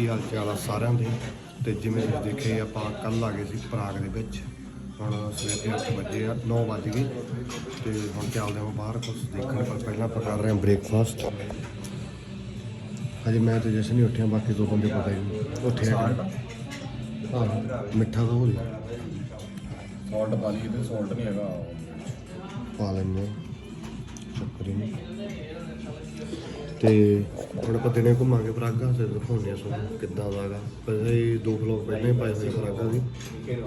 ਕੀ ਹਾਲ ਚਾਲ ਆ ਸਾਰਿਆਂ ਦੇ? ਤੇ ਜਿਵੇਂ ਤੁਸੀਂ ਦੇਖੇ ਆਪਾਂ ਕੱਲ ਆ ਗਏ ਸੀ ਪ੍ਰਾਗ ਦੇ ਵਿੱਚ। ਹੁਣ ਸਵੇਰ ਦੇ 8 ਵਜੇ ਆ 9 ਵੱਜ ਗਏ। ਤੇ ਹੁਣ ਚੱਲਦੇ ਹਾਂ ਬਾਹਰ? ਕੁਝ ਦੇਖਣ ਪਰ ਪਹਿਲਾਂ ਆਪਾਂ ਕਰ ਰਹੇ ਹਾਂ ਬ੍ਰੇਕਫਾਸਟ ਹਜੇ ਮੈਂ ਤੇ ਜਸ਼ਨ ਨਹੀਂ ਉੱਠਿਆ ਬਾਕੀ ਦੋ ਬੰਦੇ ਪਤਾ ਹੀ ਨਹੀਂ ਉੱਠਿਆ ਹਾਂ ਮਿੱਠਾ ਤਾਂ ਹੋਲੀ ਸਾਲਟ ਪਾ ਲਈ ਤੇ ਸਾਲਟ ਨਹੀਂ ਹੈਗਾ। ਪਾ ਲੈਂਦੇ ਹਾਂ। ਚੱਕਰ ਹੀ ਨਹੀਂ। ਤੇ ਹੁਣ ਆਪਾਂ ਦਿਨੇ ਘੁੰਮਾਂਗੇ ਪ੍ਰਾਗਾ ਤੇ ਦਿਖਾਉਂਦੇ ਆ ਤੁਹਾਨੂੰ ਕਿੱਦਾਂ ਦਾ ਹੈਗਾ। ਪਹਿਲੇ ਹੀ ਦੋ ਫਲੋਰ ਪਹਿਲਾਂ ਹੀ ਪਾਏ ਹੋਏ ਪ੍ਰਾਗਾ ਦੀ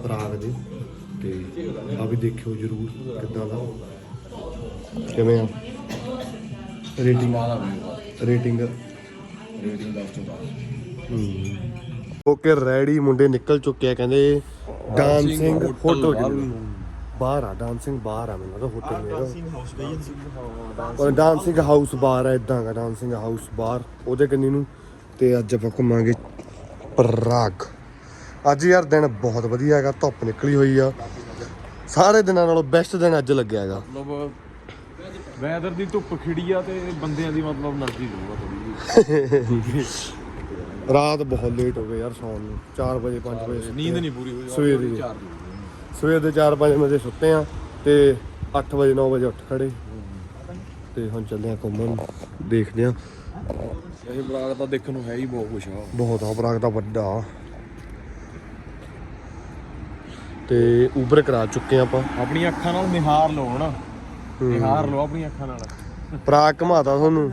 ਪ੍ਰਾਗ ਦੇ। ਤੇ ਆ ਵੀ ਦੇਖਿਓ ਜਰੂਰ ਕਿੱਦਾਂ ਦਾ। ਕਿਵੇਂ ਆ? ਰੇਟਿੰਗ ਰੇਟਿੰਗ ਰੇਟਿੰਗ 10 ਤੋਂ 10 ਓਕੇ ਰੈਡੀ ਮੁੰਡੇ ਨਿਕਲ ਚੁੱਕੇ ਆ ਕਹਿੰਦੇ ਡਾਂਸਿੰਗ ਹੋਟਲ ਬਾਹਰ ਆ ਡਾਂਸਿੰਗ ਬਾਹਰ ਆ ਮੈਨੂੰ ਲੱਗਦਾ ਹੋਟਲ ਮੇਰਾ। ਹਾਊਸ ਗਈ ਤੁਸੀਂ ਔਰ ਡਾਂਸਿੰਗ ਹਾਊਸ ਬਾਹਰ ਆ। ਇਦਾਂ ਦਾ ਡਾਂਸਿੰਗ ਹਾਊਸ ਬਾਹਰ। ਉਹਦੇ ਕੰਨੀ ਨੂੰ ਤੇ ਅੱਜ ਆਪਾਂ ਘੁੰਮਾਂਗੇ ਪ੍ਰਾਗ। ਅੱਜ ਯਾਰ ਦਿਨ ਬਹੁਤ ਵਧੀਆ ਹੈਗਾ ਧੁੱਪ ਨਿਕਲੀ ਹੋਈ ਆ। ਸਾਰੇ ਦਿਨਾਂ ਨਾਲੋਂ ਬੈਸਟ ਦਿਨ ਅੱਜ ਲੱਗਿਆ ਹੈਗਾ। ਮਤਲਬ ਵੈਦਰ ਦੀ ਧੁੱਪ ਖਿੜੀ ਆ ਤੇ ਬੰਦਿਆਂ ਦੀ ਮਤਲਬ એનર્ਜੀ ਦਊਗਾ ਰਾਤ ਬਹੁਤ ਲੇਟ ਹੋ ਗਏ ਯਾਰ ਸੌਣ ਨੂੰ। 4 ਵਜੇ 5 ਵਜੇ ਨੀਂਦ ਨਹੀਂ ਪੂਰੀ ਹੋਈ। ਸਵੇਰੇ 4 ਵਜੇ। ਸਵੇਰ ਦੇ 4-5 ਵਜੇ ਸੁੱਤੇ ਆ ਤੇ 8 ਵਜੇ 9 ਵਜੇ ਉੱਠ ਖੜੇ। ਤੇ ਹੁਣ ਚੱਲਦੇ ਆ ਘੁੰਮਣ ਦੇਖਦੇ ਆ। ਇਹ ਬਲਾਗ ਤਾਂ ਦੇਖਣ ਨੂੰ ਹੈ ਹੀ ਬਹੁਤ ਕੁਛ ਆ। ਬਹੁਤ ਆ ਪ੍ਰਾਗ ਦਾ ਵੱਡਾ ਤੇ ਉਬਰ ਕਰਾ ਚੁੱਕੇ ਆ ਆਪਾਂ। ਆਪਣੀਆਂ ਅੱਖਾਂ ਨਾਲ ਨਿਹਾਰ ਲਓ ਹਣਾ ਨਿਹਾਰ ਲਓ ਆਪਣੀਆਂ ਅੱਖਾਂ ਨਾਲ। ਪ੍ਰਾਗ ਘਮਾਤਾ ਤੁਹਾਨੂੰ।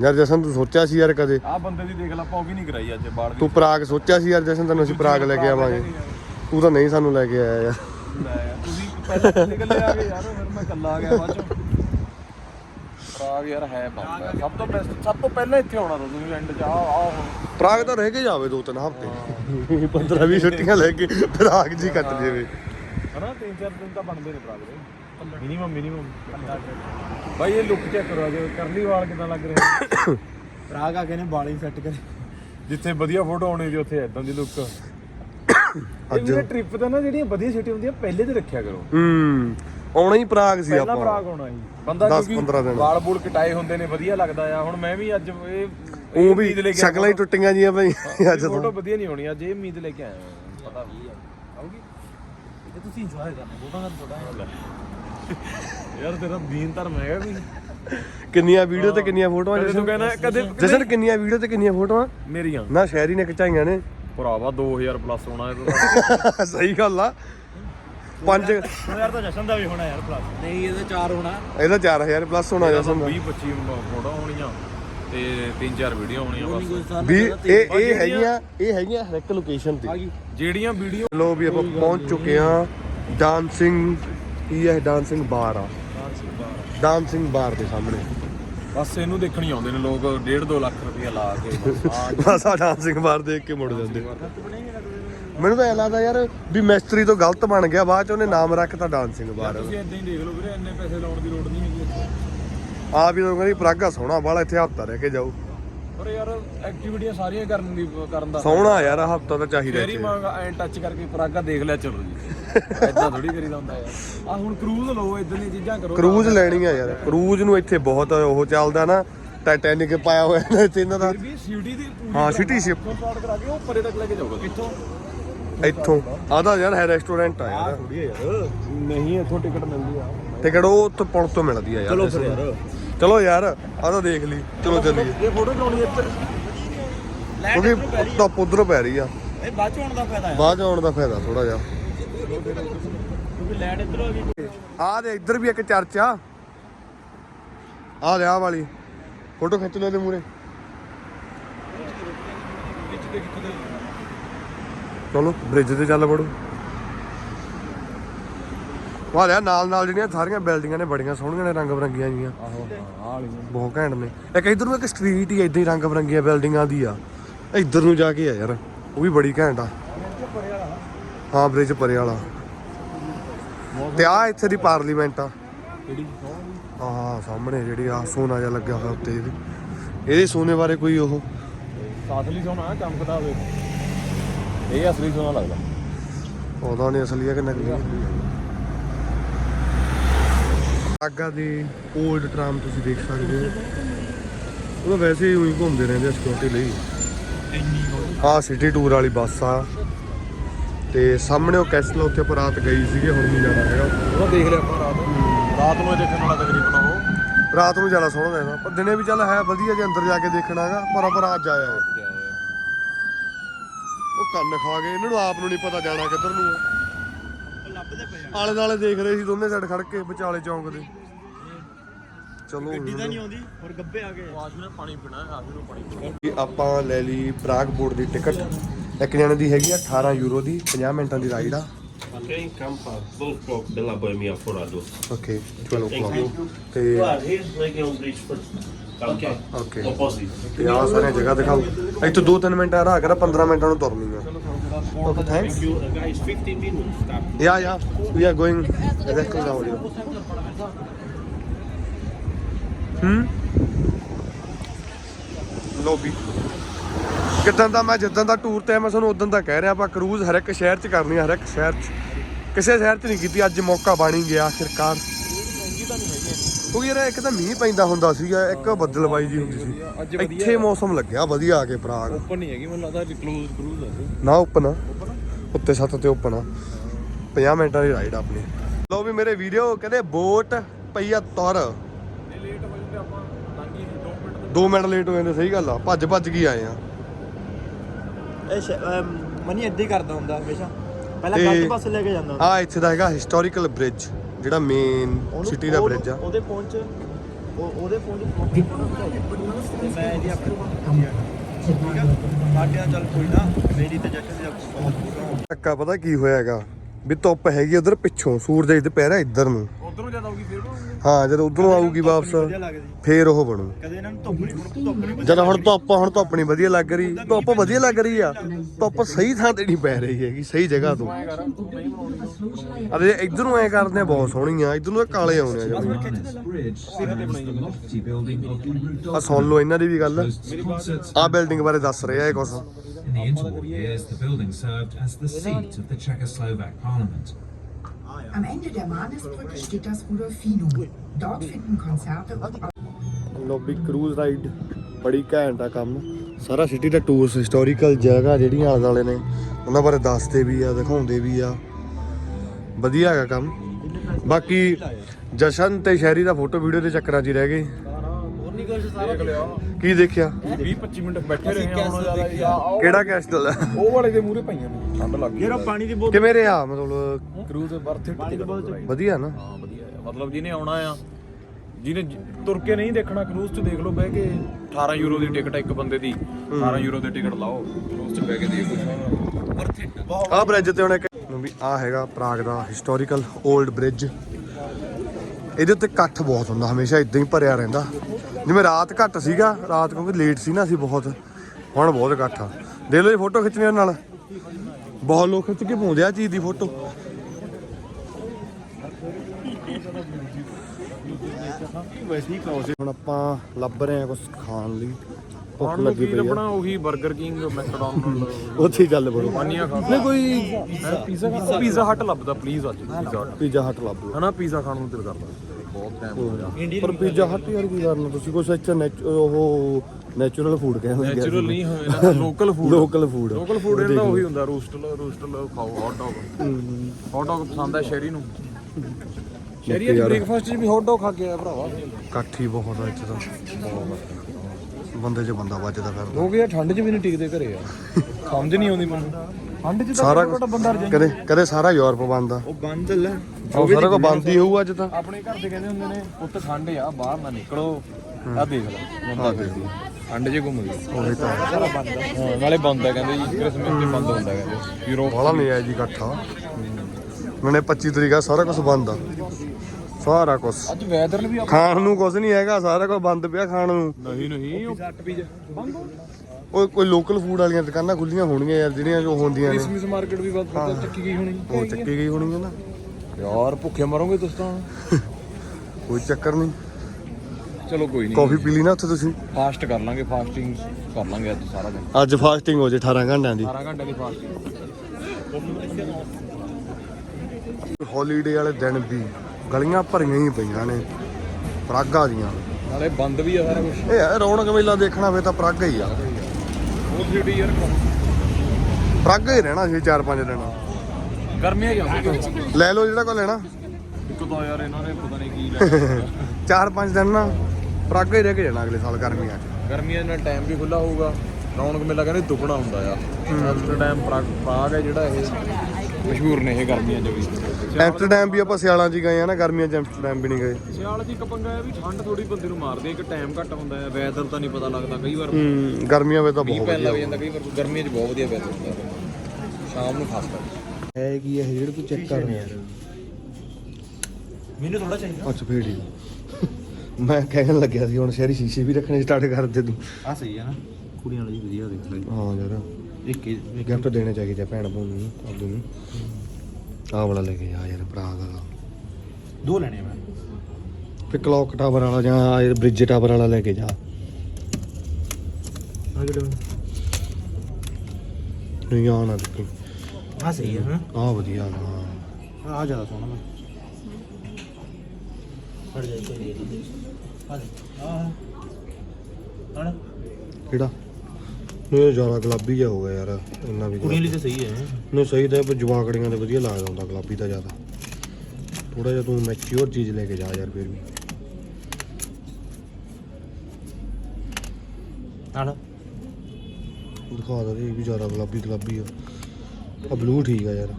ਯਾਰ ਜਸਨ ਤੂੰ ਸੋਚਿਆ ਸੀ ਯਾਰ ਕਦੇ? ਆ ਬੰਦੇ ਦੀ ਦੇਖ ਲਾ ਆਪਾਂ ਉਹ ਵੀ ਨਹੀਂ ਕਰਾਈ ਅੱਜ ਬਾੜ ਤੂੰ ਪ੍ਰਾਗ ਸੋਚਿਆ ਸੀ ਯਾਰ ਜਸਨ ਤੈਨੂੰ ਅਸੀਂ ਪ੍ਰਾਗ ਲੈ ਕੇ ਆਵਾਂਗੇ? ਤੂੰ ਤਾਂ ਨਹੀਂ ਸਾਨੂੰ ਲੈ ਕੇ ਆਇਆ ਯਾਰ। ਲੈ ਯਾਰ, ਤੁਸੀਂ ਪਹਿਲਾਂ ਨਿਕਲ ਆ ਗਏ ਯਾਰ? ਫਿਰ ਮੈਂ ਇਕੱਲਾ ਆ ਗਿਆ ਬਾਅਦ ਚੋਂ। ਪ੍ਰਾਗ ਯਾਰ ਹੈ ਬੰਦਾ ਸਭ ਤੋਂ ਬੈਸਟ ਸਭ ਤੋਂ ਪਹਿਲਾਂ ਇੱਥੇ ਆਉਣਾ ਤੁਸੀਂ ਐਂਡ ਚ ਆ ਆ ਹੁਣ। ਪ੍ਰਾਗ ਤਾਂ ਰਹਿ ਕੇ ਜਾਵੇ ਦੋ ਤਿੰਨ ਹਫ਼ਤੇ। 15 20 ਛੁੱਟੀਆਂ ਲੈ ਕੇ ਪ੍ਰਾਗ ਜੀ ਕੱਟ ਜਾਵੇ ਹਨਾ ਤਿੰਨ ਚਾਰ ਦਿਨ ਤਾਂ ਬਣਦੇ ਨੇ ਪ੍ਰਾਗ ਦੇ। ਮਿਨੀਮਮ ਮਿਨੀਮਮ ਬਾਈ ਇਹ ਲੁੱਕ ਚੈੱਕ ਕਰੋ ਅਜੇ। ਕਰਲੀ ਵਾਲ ਕਿਦਾਂ ਲੱਗ ਰਹੇ ਰਾਗ ਆ ਕੇ ਨੇ ਬਾਲੀ ਸੈੱਟ ਕਰੇ। ਜਿੱਥੇ ਵਧੀਆ ਫੋਟੋ ਆਉਣੀ ਜੀ ਉੱਥੇ ਐਦਾਂ ਦੀ ਲੁੱਕ ਅੱਜ- ਅੱਜ ਟ੍ਰਿਪ ਤੇ ਨਾ ਜਿਹੜੀਆਂ ਵਧੀਆ ਸਿਟੀ ਹੁੰਦੀਆਂ ਪਹਿਲੇ ਤੇ ਰੱਖਿਆ ਕਰੋ। ਹੂੰ ਆਉਣਾ ਹੀ ਪ੍ਰਾਗ ਸੀ ਪਹਿਲਾਂ ਆਪਾਂ। ਪ੍ਰਾਗ ਆਉਣਾ ਸੀ ਬੰਦਾ 10 ਕਿਉਂਕਿ 15 ਦਿਨ। ਵਾਲ ਬੂਲ ਕਟਾਏ ਹੁੰਦੇ ਨੇ ਵਧੀਆ ਲੱਗਦਾ ਆ। ਹੁਣ ਮੈਂ ਵੀ ਅੱਜ ਇਹ ਉਹ ਵੀ ਸ਼ਕਲਾਂ ਹੀ ਟੁੱਟੀਆਂ ਜੀਆਂ ਭਾਈ ਅੱਜ ਫੋਟੋ ਵਧੀਆ ਨਹੀਂ ਹੋਣੀ ਅੱਜ ਇਹ ਉਮੀਦ ਲੈ ਕੇ ਆਇਆ। ਪਤਾ ਵੀ ਆਉਗੀ ਇਹ ਤੁਸੀਂ ਇੰਜੋਏ ਕਰਨਾ ਫੋਟੋ ਦਾ ਥੋੜਾ ਯਾਰ ਤੇਰਾ ਦੀਨ ਧਰਮ ਹੈਗਾ ਵੀ। ਕਿੰਨੀਆਂ ਵੀਡੀਓ ਤੇ ਕਿੰਨੀਆਂ ਫੋਟੋਆਂ ਤੂੰ ਕਹਿੰਦਾ ਕਦੇ ਜਸਨ ਕਿੰਨੀਆਂ ਵੀਡੀਓ ਤੇ ਕਿੰਨੀਆਂ ਫੋਟੋਆਂ? ਮੇਰੀਆਂ। ਨਾ ਸ਼ਹਿਰੀ ਨੇ ਖਿਚਾਈਆਂ ਨੇ। ਭਰਾਵਾ 2000 ਪਲੱਸ ਹੋਣਾ ਇਹ ਸਹੀ ਗੱਲ ਆ। ਪੰਜ ਯਾਰ ਤਾਂ ਜਸ਼ਨ ਦਾ ਵੀ ਹੋਣਾ ਯਾਰ ਪਲੱਸ ਨਹੀਂ ਇਹਦਾ ਚਾਰ ਹੋਣਾ। ਇਹਦਾ 4000 ਪਲੱਸ ਹੋਣਾ ਤਾਂ ਜਸਨ ਦਾ। 20 25 ਫੋਟੋ ਹੋਣੀਆਂ ਤੇ 3-4 ਵੀਡੀਓ ਹੋਣੀਆਂ ਬਸ। ਵੀ ਇਹ ਇਹ ਹੈਗੀਆਂ ਇਹ ਹੈਗੀਆਂ ਹਰ ਇੱਕ ਲੋਕੇਸ਼ਨ ਤੇ। ਜਿਹੜੀਆਂ ਵੀਡੀਓ ਲੋ ਵੀ ਆਪਾਂ ਪਹੁੰਚ ਚੁੱਕੇ ਆ ਡਾਂਸਿੰਗ ਕੀ ਹੈ ਡਾਂਸਿੰਗ ਬਾਰ ਆ। ਡਾਂਸਿੰਗ ਬਾਰ ਦੇ ਸਾਹਮਣੇ। ਬਸ ਇਹਨੂੰ ਦੇਖਣ ਆਉਂਦੇ ਨੇ ਲੋਕ 1.5 ਲੱਖ ਰੁਪਇਆ ਲਾ ਕੇ ਬਸ ਆ ਆ ਡਾਂਸਿੰਗ ਬਾਰ ਦੇਖ ਕੇ ਮੁੜ ਜਾਂਦੇ। ਮੈਨੂੰ ਤਾਂ ਐ ਲੱਗਦਾ ਯਾਰ ਵੀ ਮਿਸਤਰੀ ਤੋਂ ਗਲਤ ਬਣ ਗਿਆ ਬਾਅਦ ਚ ਉਹਨੇ ਨਾਮ ਰੱਖਤਾ ਡਾਂਸਿੰਗ ਬਾਰ ਤੁਸੀਂ ਇਦਾਂ ਹੀ ਦੇਖ ਲਓ ਵੀਰੇ ਇੰਨੇ ਪੈਸੇ ਲਾਉਣ ਦੀ ਲੋੜ ਨਹੀਂ ਹੈਗੀ ਆ ਵੀ ਲੋਕਾਂ ਦੀ ਪ੍ਰਾਗਾ ਸੋਹਣਾ ਵਾਲਾ ਇੱਥੇ ਹਫਤਾ ਰਹਿ ਕੇ ਜਾਊ। ਪਰ ਯਾਰ ਐਕਟੀਵਿਟੀਆਂ ਸਾਰੀਆਂ ਕਰਨ ਦੀ ਕਰਨ ਦਾ ਸੋਹਣਾ ਯਾਰ ਹਫਤਾ ਤਾਂ ਚਾਹੀਦਾ ਫੇਰ ਹੀ ਇੱਥੇ। ਮੰਗ ਐ ਟੱਚ ਕਰਕੇ ਪਰਾਗਾ ਦੇਖ ਲਿਆ ਚਲੋ ਜੀ। ਐਦਾਂ ਥੋੜੀ ਕਰੀਦਾ ਹੁੰਦਾ ਯਾਰ। ਆ ਹੁਣ ਕਰੂਜ਼ ਲਓ ਇਦਾਂ ਦੀਆਂ ਚੀਜ਼ਾਂ ਕਰੋ। ਕਰੂਜ਼ ਲੈਣੀ ਆ ਯਾਰ। ਕਰੂਜ਼ ਨੂੰ ਇੱਥੇ ਬਹੁਤ ਉਹ ਚੱਲਦਾ ਨਾ ਟਾਈਟੈਨਿਕ ਪਾਇਆ ਹੋਇਆ ਨਾ ਇੱਥੇ ਇਹਨਾਂ ਦਾ। ਫਿਰ ਵੀ ਸਿਟੀ ਦੀ ਪੂਰੀ ਹਾਂ, city ship। ਸਟਾਰਟ ਕਰਾ ਕੇ ਉਹ ਪਰੇ ਤੱਕ ਲੈ ਕੇ ਜਾਊਗਾ। ਕਿੱਥੋਂ ਇੱਥੋਂ। ਆਦਾ ਯਾਰ ਹੈ ਰੈਸਟੋਰੈਂਟ ਆ ਯਾਰ। ਥੋੜੀ ਯਾਰ। ਨਹੀਂ ਇੱਥੋਂ ਟਿਕਟ ਮਿਲਦੀ ਆ। ਟਿਕਟ ਉਹ ਉੱਥੋਂ ਪੁਲ ਤੋਂ ਮਿਲਦੀ ਆ ਯਾਰ। ਚਲੋ ਫਿਰ ਯਾਰ। ਚਲੋ ਯਾਰ ਆ ਤਾਂ ਦੇਖ ਲਈ ਚਲੋ ਚੱਲੀਏ। ਇਹ ਫੋਟੋ ਲਾਉਣੀ ਇੱਧਰ ਕਿਉਂਕਿ ਧੁੱਪ ਉਧਰੋਂ ਪੈ ਰਹੀ ਆ। ਇਹ ਬਾਅਦ ਚ ਹੋਣ ਦਾ ਫਾਇਦਾ ਹੈ ਬਾਅਦ ਚ ਆਉਣ ਦਾ ਫਾਇਦਾ ਥੋੜਾ ਜਿਹਾ। ਕਿਉਂਕਿ ਲੈਟ ਇੱਧਰ ਆ ਗਈ। ਆ ਦੇ ਇੱਧਰ ਵੀ ਇੱਕ ਚਰਚ ਆ। ਆ ਦੇ ਆ ਵਾਲੀ। ਫੋਟੋ ਖਿੱਚ ਲਓ ਮੂਰੇ ਚਲੋ ਬ੍ਰਿਜ ਤੇ ਚੱਲ ਵੜੋ। ਵਾਹ ਲਿਆ ਨਾਲ ਨਾਲ ਜਿਹੜੀਆਂ ਸਾਰੀਆਂ ਬਿਲਡਿੰਗਾਂ ਨੇ ਬੜੀਆਂ ਸੋਹਣੀਆਂ ਨੇ ਰੰਗ ਬਰੰਗੀਆਂ ਜੀਆਂ ਆਹੋ ਹਾਂ ਬਹੁਤ ਘੈਂਟ ਨੇ। ਇੱਕ ਇਧਰ ਨੂੰ ਇੱਕ ਸਟਰੀਟ ਹੀ ਇਦਾਂ ਹੀ ਰੰਗ ਬਰੰਗੀਆਂ ਬਿਲਡਿੰਗਾਂ ਦੀ ਆ। ਇੱਧਰ ਨੂੰ ਜਾ ਕੇ ਆ ਯਾਰ ਉਹ ਵੀ ਬੜੀ ਘੈਂਟ ਆ। ਹਾਂ ਬ੍ਰਿਜ ਪਰੇ ਵਾਲਾ। ਤੇ ਆ ਇੱਥੇ ਦੀ ਪਾਰਲੀਮੈਂਟ ਆ। ਆਹ ਸਾਹਮਣੇ ਜਿਹੜੀ ਆ ਸੋਨਾ ਜਿਹਾ ਲੱਗਿਆ ਹੋਇਆ ਉੱਤੇ ਇਹਦੇ। ਇਹਦੇ ਸੋਨੇ ਬਾਰੇ ਕੋਈ ਉਹ? ਸਾਸਲੀ ਸੋਨਾ ਚਮਕਦਾ ਹੋਵੇ। ਇਹ ਅਸਲੀ ਸੋਨਾ ਲੱਗਦਾ। ਉਹਦਾ ਨਹੀਂ ਅਸਲੀ ਹੈ ਕਿ ਨਕਲੀ ਹੈ ਆਗਾ ਦੀ 올ਡ ਟਰਾਮ ਤੁਸੀਂ ਦੇਖ ਸਕਦੇ ਹੋ। ਉਹ ਤਾਂ ਵੈਸੇ ਹੀ ਉਹੀ ਘੁੰਮਦੇ ਰਹਿੰਦੇ ਆ ਸਿਕਿਉਰਿਟੀ ਲਈ। ਆ ਸਿਟੀ ਟੂਰ ਵਾਲੀ ਬੱਸ ਆ। ਤੇ ਸਾਹਮਣੇ ਉਹ ਕੈਸਲ ਉੱਥੇ ਆਪਾਂ ਰਾਤ ਗਈ ਸੀਗੇ ਹੁਣ ਨਹੀਂ ਜਾਣਾ ਹੈਗਾ। ਉਹ ਦੇਖ ਲਿਆ ਆਪਾਂ ਰਾਤ। ਰਾਤ ਨੂੰ ਦੇਖਣ ਵਾਲਾ ਤਕਰੀਬਨ ਉਹ। ਰਾਤ ਨੂੰ ਜ਼ਿਆਦਾ ਸੋਹਣਾ ਲੱਗਦਾ। ਪਰ ਦਿਨੇ ਵੀ ਚੱਲ ਹੈ ਵਧੀਆ ਜੇ ਅੰਦਰ ਜਾ ਕੇ ਦੇਖਣਾ ਹੈਗਾ ਪਰ ਆਪਾਂ ਆਇਆ ਹੈ ਉਹ ਕੰਨ ਖਾ ਗਏ ਇਹਨਾਂ ਨੂੰ ਆਪ ਨੂੰ ਨਹੀਂ ਪਤਾ ਜਾਣਾ ਕਿੱਧਰ ਨੂੰ ਆ। ਆਲੇ ਦਾਲੇ ਦੇਖ ਰਹੇ ਸੀ ਦੋਨੇ ਸਾਈਡ ਖੜ ਕੇ ਵਿਚਾਲੇ ਚੌਂਕ ਦੇ। ਚਲੋ ਗੱਡੀ ਤਾਂ ਨਹੀਂ ਆਉਂਦੀ ਹੋਰ ਗੱਬੇ ਆ ਗਏ। ਆਸ਼ੂ ਨੇ ਪਾਣੀ ਪੀਣਾ ਆਸ਼ੂ ਨੂੰ ਪਾਣੀ ਪੀਣਾ। ਆਪਾਂ ਲੈ ਲਈ ਪ੍ਰਾਗ ਬੋਰਡ ਦੀ ਟਿਕਟ। ਇੱਕ ਜਣੇ ਦੀ ਹੈਗੀ ਆ 18 ਯੂਰੋ ਦੀ 50 ਮਿੰਟਾਂ ਦੀ ਰਾਈਡ ਆ। Okay, campa, 12 o'clock della Bohemia Forado. Okay 12 o'clock. ਤੇ like on bridge first. Campa. Okay Opposite. ਤੇ ਆ ਸਾਰੀਆਂ ਜਗ੍ਹਾ ਦਿਖਾਓ। ਇੱਥੋਂ 2-3 ਮਿੰਟ ਆ ਰਾਹ ਕਰ 15 ਮਿੰਟਾਂ ਨੂੰ ਤੁਰਨੀ ਆ। Okay thanks Thank you, uh, guys. 15 minutes. Start. Yeah, yeah. We are going exactly now. Hmm? Lobby ਕਿਦਾਂ ਦਾ ਮੈਂ ਜਿੱਦਾਂ ਦਾ ਟੂਰ ਤੇ ਆ, ਮੈਂ ਤੁਹਾਨੂੰ ਉਦੋਂ ਦਾ ਕਹਿ ਰਿਹਾ ਆਪਾਂ ਕਰੂਜ਼ ਹਰ ਇੱਕ ਸ਼ਹਿਰ 'ਚ ਕਰਨੀ ਆ ਹਰ ਇੱਕ ਸ਼ਹਿਰ 'ਚ ਕਿਸੇ ਸ਼ਹਿਰ 'ਚ ਨਹੀਂ ਕੀਤੀ ਅੱਜ ਮੌਕਾ ਬਣ ਹੀ ਗਿਆ ਆਖਿਰਕਾਰ ਕਿਉਂਕਿ ਯਾਰ ਇੱਕ ਤਾਂ ਮੀਂਹ ਪੈਂਦਾ ਹੁੰਦਾ ਸੀਗਾ ਇੱਕ ਬੱਦਲਬਾਈ ਜੀ ਹੁੰਦੀ ਸੀ। ਇੱਥੇ ਮੌਸਮ ਲੱਗਿਆ ਵਧੀਆ ਆ ਕੇ ਪ੍ਰਾਗ। ਓਪਨ ਨਹੀਂ ਹੈਗੀ ਮੈਨੂੰ ਲੱਗਦਾ ਕਲੋਜ਼ ਕਰੂਜ਼ ਹੈ ਨਾ ਓਪਨ ਆ। ਉੱਤੇ ਸੱਤ ਤੇ ਓਪਨ ਆ। 50 ਮਿੰਟਾਂ ਦੀ ਰਾਈਡ ਆਪਣੀ। ਲੋ ਵੀ ਮੇਰੇ ਵੀਡੀਓ ਕਹਿੰਦੇ ਬੋਟ ਪਈਆ ਤੁਰ। ਲੇਟ ਹੋ ਜਾਂਦੇ ਆਪਾਂ ਲੰਗੀ 2 ਮਿੰਟ 2 ਮਿੰਟ ਲੇਟ ਹੋ ਜਾਂਦੇ ਸਹੀ ਗੱਲ ਆ। ਭੱਜ ਭੱਜ ਕੇ ਆਏ ਆ। ਮਨੀ ਹੀ ਕਰਦਾ ਹੁੰਦਾ ਹਮੇਸ਼ਾ। ਪਹਿਲਾਂ ਗਲਤ ਪਾਸੇ ਲੈ ਕੇ ਜਾਂਦਾ ਆ ਇੱਥੇ ਦਾ ਹੈਗਾ ਹਿਸਟੋਰੀਕਲ ਬ੍ਰਿਜ ਜਿਹੜਾ ਮੇਨ ਸਿਟੀ ਦਾ ਬ੍ਰਿਜ ਆ। ਉਹਦੇ ਫੋਨ 'ਚ ਉਹ- ਉਹਦੇ ਫੋਨ 'ਚ phone ਤੇ ਮੈਂ ਇਹਦੀ ਆਪਣੇ ਠੀਕ ਆ? ਸਾਡੇ ਨਾਲ ਚੱਲ ਕੋਈ ਨਾ ਮੇਰੀ ਤੇ ਜੱਟ ਦੀ ਟੱਕਾ ਪਤਾ ਕੀ ਹੋਇਆ ਹੈਗਾ? ਵੀ ਧੁੱਪ ਹੈਗੀ ਉਧਰ ਪਿੱਛੋਂ ਸੂਰਜ ਦੇ ਪੈਰਾ ਇੱਧਰ ਨੂੰ। ਉਧਰੋਂ ਜਦ ਆਉਗੀ ਫਿਰ ਬਣਾਉਂਗੇ ਹਾਂ ਜਦੋਂ ਉਧਰੋਂ ਆਊਗੀ ਵਾਪਸ ਵਧੀਆ ਲੱਗਦੀ। ਫੇਰ ਉਹ ਬਣੂ। ਕਦੇ ਇਹਨਾਂ ਨੂੰ ਧੁੱਪ ਨਹੀਂ ਹੁਣ ਧੁੱਪ ਨਹੀਂ ਜਦੋਂ ਹੁਣ ਧੁੱਪ ਹੁਣ ਧੁੱਪ ਨਹੀਂ ਵਧੀਆ ਲੱਗ ਰਹੀ ਧੁੱਪ ਵਧੀਆ ਲੱਗ ਰਹੀ ਆ। ਧੁੱਪ ਸਹੀ ਥਾਂ ਤੇ ਨਹੀਂ ਪੈ ਰਹੀ ਹੈਗੀ ਸਹੀ ਜਗ੍ਹਾ ਤੋਂ। ਅਰੇ ਇੱਧਰ ਨੂੰ ਐ ਕਰਦੇ ਆ ਬਹੁਤ ਸੋਹਣੀ ਆ ਇੱਧਰ ਕਾਲੇ ਆਉਣੇ ਆ ਜਮਾਂ। ਆ ਸੁਣ ਲਓ ਇਹਨਾਂ ਦੀ ਵੀ ਗੱਲ. ਆ ਬਿਲਡਿੰਗ ਬਾਰੇ ਦੱਸ ਰਹੇ ਇਹ ਕੁਛ। In the interwar years, the building served as the seat of the Czechoslovak parliament. Am Ende der Manisbrücke steht das Rudolfinum. Dort finden Konzerte und lobby cruise ride ਬੜੀ ਘੈਂਟ ਆ ਕੰਮ। ਸਾਰਾ ਸਿਟੀ ਦਾ ਟੂਰਸ ਹਿਸਟੋਰੀਕਲ ਜਗ੍ਹਾ ਜਿਹੜੀਆਂ ਆਲੇ ਦੁਆਲੇ ਨੇ ਉਹਨਾਂ ਬਾਰੇ ਦੱਸਦੇ ਵੀ ਆ ਦਿਖਾਉਂਦੇ ਵੀ ਆ। ਵਧੀਆ ਹੈਗਾ ਕੰਮ। ਬਾਕੀ ਜਸ਼ਨ ਤੇ ਸ਼ਹਿਰੀ ਦਾ ਫੋਟੋ ਵੀਡੀਓ ਦੇ ਚੱਕਰਾਂ 'ਚ ਹੀ ਰਹਿ ਗਏ। ਹੋਰ ਨਹੀਂ ਕੁਝ ਸਾਰਾ ਕੀ ਦੇਖਿਆ? 20 25 ਮਿੰਟ ਬੈਠੇ ਰਹੇ ਹਾਂ ਹੁਣ ਜ਼ਿਆਦਾ ਕਿਹੜਾ ਕੈਸਟਲ? ਆ ਉਹ ਵਾਲੇ ਦੇ ਮੂਹਰੇ ਪਈਆਂ ਨੇ। ਠੰਡ ਲੱਗ ਗਈ ਯਾਰ ਪਾਣੀ ਦੀ ਬੋਤਲ ਕਿਵੇਂ ਰਿਹਾ? ਮਤਲਬ ਕਰੂਜ਼ ਵਰਥ ਇਟ ਪਾਣੀ ਦੀ ਬੋਤਲ ਵਧੀਆ ਨਾ? ਹਾਂ ਵਧੀਆ ਹੈ ਮਤਲਬ ਜਿਹਨੇ ਆਉਣਾ ਆ ਜਿਹਨੇ ਜ- ਤੁਰ ਕੇ ਨਹੀਂ ਦੇਖਣਾ ਕਰੂਜ਼ 'ਚ ਦੇਖ ਲਓ ਬਹਿ ਕੇ। 18 ਯੂਰੋ ਦੀ ਟਿਕਟ ਆ ਇੱਕ ਬੰਦੇ ਦੀ। 18 ਯੂਰੋ ਦੀ ਟਿਕਟ ਲਾਓ ਕਰੂਜ਼ 'ਚ ਬਹਿ ਕੇ ਦੇਖੋ ਵਰਥ ਇਟ ਆ ਬ੍ਰਿਜ ਤੇ ਹੁਣ ਇੱਕ ਵੀ ਆ ਹੈਗਾ ਪ੍ਰਾਗ ਦਾ ਹਿਸਟੋਰੀਕਲ 올ਡ ਬ੍ਰਿਜ ਇਹਦੇ ਉੱਤੇ ਇਕੱਠ ਬਹੁਤ ਹੁੰਦਾ ਹਮੇਸ਼ਾ ਇਦਾਂ ਹੀ ਭਰਿਆ ਰਹਿੰਦਾ। ਜਿਵੇਂ ਰਾਤ ਘੱਟ ਸੀਗਾ ਰਾਤ ਕਿਉਂਕਿ ਲੇਟ ਸੀ ਨਾ ਅਸੀਂ ਬਹੁਤ ਹੁਣ ਬਹੁਤ ਇਕੱਠ ਆ। ਦੇਖ ਲਓ ਇਹ ਫੋਟੋ ਖਿੱਚਣੀ ਉਹਨਾਂ ਨਾਲ। ਬਹੁਤ ਲੋਕ ਖਿੱਚ ਕੇ ਪਾਉਂਦੇ ਆ ਚੀਜ਼ ਦੀ ਫੋਟੋ ਹੁਣ ਆਪਾਂ ਲੱਭ ਰਹੇ ਆ ਕੁਝ ਖਾਣ ਲਈ। ਭੁੱਖ ਲੱਗੀ ਪਈ ਆ। ਉਹੀ 버ਗਰ ਕਿੰਗ ਮੈਕਡੋਨਲਡ ਉੱਥੇ ਹੀ ਗੱਲ ਬਣੂ ਪਾਨੀਆਂ ਖਾ ਨਹੀਂ ਕੋਈ ਪੀਜ਼ਾ ਪੀਜ਼ਾ ਹਟ ਲੱਭਦਾ ਪਲੀਜ਼ ਅੱਜ ਪੀਜ਼ਾ ਹਟ। ਪੀਜ਼ਾ ਹਟ ਲੱਭ। ਲਓ ਹਨਾ ਪੀਜ਼ਾ ਖਾਣ ਨੂੰ ਦਿਲ ਕਰਦਾ। ਬਹੁਤ ਟਾਈਮ ਹੋ ਗਿਆ। ਪਰ ਪੀਜ਼ਾ ਹਟ ਯਾਰ ਕੀ ਕਰਨਾ ਤੁਸੀਂ? ਕੁਛ ਇੱਥੇ ਨੈਚ ਉਹ ਨੈਚੁਰਲ ਫੂਡ ਕਹਿੰਦੇ ਨੈਚੁਰਲ ਨਹੀਂ ਹੋਏ ਨਾ local food local food local food ਇਹਨਾਂ ਉਹੀ ਹੁੰਦਾ ਰੋਸਟਲ ਰੋਸਟਲ ਖਾਓ ਹੌਟ ਡੌਗ ਹੌਟ ਡੌਗ ਪਸੰਦ ਹੈ ਸ਼ਹਿਰੀ ਨੂੰ। ਸ਼ਹਿਰੀ ਅੱਜ ਬ੍ਰੇਕਫਾਸਟ 'ਚ ਵੀ ਹੌਟ ਡੌਗ ਖਾ ਕੇ ਆਇਆ ਭਰਾਵਾ। ਕਾਠੀ ਬਹੁਤ ਆ ਇੱਥੇ ਤਾਂ। ਬੰਦੇ 'ਚ ਬੰਦਾ ਵੱਜਦਾ ਫਿਰਦਾ। ਲੋਕ ਯਾਰ ਠੰਡ 'ਚ ਵੀ ਨਹੀਂ ਟਿਕਦੇ ਘਰੇ ਆ ਸਮਝ ਨਹੀਂ ਆਉਂਦੀ ਮੈਨੂੰ। ਠੰਡ 'ਚ ਸਾਰਾ ਬੰਦਾ ਰਜਾਈ ਕਦੇ ਕਦੇ ਸਾਰਾ ਯੂਰਪ ਬੰਦ ਆ। ਉਹ ਬੰਦ ਲੈ ਉਹ ਸਾਰਾ ਕੁਝ ਬੰਦ ਹੀ ਹੋਊ ਅੱਜ ਤਾਂ ਆਪਣੇ ਘਰ ਦੇ ਕਹਿੰਦੇ ਹੁੰਦੇ ਨੇ ਪੁੱਤ ਠੰਡ ਆ ਬਾਹਰ ਨਾ ਨਿਕਲੋ। ਆ ਦੇਖ ਲੈ ਬੰਦਾ ਫਿਰਦੀ ਠੰਡ 'ਚ ਘੁੰਮਦੀ ਉਹੀ ਤਾਂ। ਹਾਂ ਨਾਲੇ ਬੰਦ ਆ ਕਹਿੰਦੇ ਜੀ ਕ੍ਰਿਸਮਸ ਤੇ ਬੰਦ ਹੁੰਦਾ ਕਹਿੰਦੇ। ਯੂਰਪ ਬਾਲਾ ਨਹੀਂ ਆਇਆ ਜੀ ਇਕੱਠਾ। ਉਹਨੇ 25 ਤਰੀਕ ਆ ਸਾਰਾ ਕੁਝ ਬੰਦ ਆ। ਸਾਰਾ ਕੁਝ ਅੱਜ ਵੈਦਰ ਵੀ ਖਾਣ ਨੂੰ ਕੁਝ ਨਹੀਂ ਹੈਗਾ ਸਾਰਾ ਕੁਝ ਬੰਦ ਪਿਆ ਖਾਣ ਨੂੰ। ਨਹੀਂ ਨਹੀਂ ਉਹ ਸੱਟ ਪੀਜਾ ਬੰਦ ਉਹ ਕੋਈ ਲੋਕਲ ਫੂਡ ਵਾਲੀਆਂ ਦੁਕਾਨਾਂ ਖੁੱਲੀਆਂ ਹੋਣਗੀਆਂ ਯਾਰ ਜਿਹੜੀਆਂ ਜੋ ਹੁੰਦੀਆਂ ਨੇ। ਕ੍ਰਿਸਮਸ ਮਾਰਕੀਟ ਵੀ ਬਹੁਤ ਚੱਕੀ ਗਈ ਹੋਣੀ। ਉਹ ਚੱਕੀ ਗਈ ਹੋਣੀ ਹੈ ਨਾ। ਯਾਰ ਭੁੱਖੇ ਮਰੋਗੇ ਤੁਸੀਂ ਤਾਂ। ਕੋਈ ਚੱਕਰ ਨਹੀਂ। ਚਲੋ ਕੋਈ ਨਹੀਂ। ਕਾਫੀ ਪੀ ਲਈ ਨਾ ਉੱਥੇ ਤੁਸੀਂ। ਫਾਸਟ ਕਰ ਲਾਂਗੇ ਫਾਸਟਿੰਗ ਕਰ ਲਾਂਗੇ ਅੱਜ ਸਾਰਾ ਦਿਨ। ਅੱਜ ਫਾਸਟਿੰਗ ਹੋ ਜੇ 18 ਘੰਟਿਆਂ ਦੀ। 18 ਘੰਟੇ ਦੀ ਫਾਸਟਿੰਗ ਹੌਲੀਡੇ ਵਾਲੇ ਦਿਨ ਵੀ ਗਲੀਆਂ ਭਰੀਆਂ ਹੀ ਪਈਆਂ ਨੇ ਪ੍ਰਾਗਾ ਦੀਆਂ। ਨਾਲੇ ਬੰਦ ਵੀ ਆ ਸਾਰਾ ਕੁਝ ਇਹ ਰੌਣਕ ਮੇਲਾ ਦੇਖਣਾ ਵੇ ਤਾਂ ਪ੍ਰਾਗਾ ਹੀ ਆ। ਹੋਰ ਸਿਟੀ ਯਾਰ ਪ੍ਰੱਗ ਹੀ ਰਹਿਣਾ ਸੀ 4-5 ਦਿਨ। ਗਰਮੀਆਂ ਜਾਂਦੇ ਲੈ ਲਓ ਜਿਹੜਾ ਕੋ ਲੈਣਾ। ਇੱਕ ਤਾਂ ਯਾਰ ਇਹਨਾਂ ਨੇ ਪਤਾ ਨਹੀਂ ਕੀ ਲੈ 4-5 ਦਿਨ ਨਾ ਪ੍ਰੱਗ ਹੀ ਰਹਿ ਕੇ ਜਾਣਾ ਅਗਲੇ ਸਾਲ ਗਰਮੀਆਂ 'ਚ। ਗਰਮੀਆਂ ਨਾਲ ਟਾਈਮ ਵੀ ਖੁੱਲਾ ਹੋਊਗਾ। ਰੌਣਕ ਮੇਲਾ ਕਹਿੰਦੇ ਦੁੱਗਣਾ ਹੁੰਦਾ ਆ। ਐਮਸਟਰਡਮ ਪ੍ਰਾਗ ਹੈ ਜਿਹੜਾ ਇਹ। ਮਸ਼ਹੂਰ ਨੇ ਇਹ ਗਰਮੀਆਂ 'ਚ ਵੀ। ਐਮਸਟਰਡਮ ਵੀ ਆਪਾਂ ਸਿਆਲਾਂ 'ਚ ਹੀ ਗਏ ਆ ਨਾ ਗਰਮੀਆਂ 'ਚ ਐਮਸਟਰਡਮ ਵੀ ਨਹੀਂ ਗਏ। ਸਿਆਲ 'ਚ ਇੱਕ ਪੰਗਾ ਹੈ ਵੀ ਠੰਡ ਥੋੜੀ ਬੰਦੇ ਨੂੰ ਮਾਰਦੀ ਹੈ ਇੱਕ ਟਾਈਮ ਘੱਟ ਹੁੰਦਾ ਹੈ ਵੈਦਰ ਤਾਂ ਨਹੀਂ ਪਤਾ ਲੱਗਦਾ ਕਈ ਵਾਰ। ਹੂੰ ਗਰਮੀਆਂ ਵੇ ਤਾਂ ਬਹੁਤ ਪੈਣ ਲੱਗ ਵਧੀਆ ਜਾਂਦਾ ਕਈ ਵਾਰ ਗਰਮੀਆਂ 'ਚ ਬਹੁਤ ਵਧੀਆ ਵੈਦਰ ਹੁੰਦਾ। ਸ਼ਾਮ ਨੂੰ ਖਾਸ ਕਰ ਹੈ ਕੀ ਇਹ ਜਿਹੜਾ ਤੂੰ ਚੈੱਕ ਕਰ ਰਿਹਾ? ਮੈਨੂੰ ਥੋੜਾ ਚਾਹੀਦਾ। ਅੱਛਾ ਫੇਰ ਠੀਕ। ਮੈਂ ਕਹਿਣ ਲੱਗਿਆ ਸੀ ਹੁਣ ਸ਼ਹਿਰੀ ਸ਼ੀਸ਼ੇ ਵੀ ਰੱਖਣੇ ਸਟਾਰਟ ਕਰ ਦੇ ਤੂੰ। ਆ ਸਹੀ ਹੈ ਨਾ ਕੁੜੀਆਂ ਵਾਲੀ ਵਧੀਆ ਦੇਖ ਲੈ। ਹਾਂ ਯਾਰ। ਇੱਕ ਗਿਫਟ ਦੇਣੇ ਚਾਹੀਦੇ ਆ ਭੈਣ ਭੂਣ ਨੂੰ ਆਪਦੇ ਨੂੰ। ਆਹ ਵਾਲਾ ਲੈ ਕੇ ਜਾ ਯਾਰ ਭਰਾ ਦਾ। ਦੋ ਲੈਣੇ ਆ ਮੈਂ। ਤੇ ਕਲੌਕ ਟਾਵਰ ਵਾਲਾ ਜਾਂ ਇਹ ਬ੍ਰਿਜ ਟਾਵਰ ਵਾਲਾ ਲੈ ਕੇ ਜਾ। ਆ ਕਿਹੜੇ? ਨਹੀਂ ਆ ਨਾ ਦੇਖੀ। ਆ ਸਹੀ ਹੈ ਹਾਂ ਆਹ ਵਧੀਆ ਹਾਂ। ਆ ਜ਼ਿਆਦਾ ਸੋਹਣਾ ਮੈਂ ਹਟ ਜਾਈ ਕੋਈ ਆ ਦੇ ਆ ਹਣ? ਕਿਹੜਾ? ਨਹੀਂ ਇਹ ਜ਼ਿਆਦਾ ਗੁਲਾਬੀ ਜਿਹਾ ਹੋ ਗਿਆ ਯਾਰ ਇੰਨਾ ਵੀ ਕੁੜੀਆਂ ਲਈ ਤਾਂ ਸਹੀ ਹੈ। ਨਹੀਂ ਸਹੀ ਤਾਂ ਪਰ ਜਵਾਕੜੀਆਂ ਦੇ ਵਧੀਆ ਲੱਗਦਾ ਹੁੰਦਾ ਗੁਲਾਬੀ ਤਾਂ ਜ਼ਿਆਦਾ। ਥੋੜਾ ਜਿਹਾ ਤੂੰ ਮੈਚਿਓਰ ਚੀਜ਼ ਲੈ ਕੇ ਜਾ ਯਾਰ ਫਿਰ ਵੀ। ਨਾਲ? ਦਿਖਾ ਦੇ ਇਹ ਵੀ ਜ਼ਿਆਦਾ ਗੁਲਾਬੀ ਗੁਲਾਬੀ ਆ। ਆ ਬਲੂ ਠੀਕ ਆ ਯਾਰ।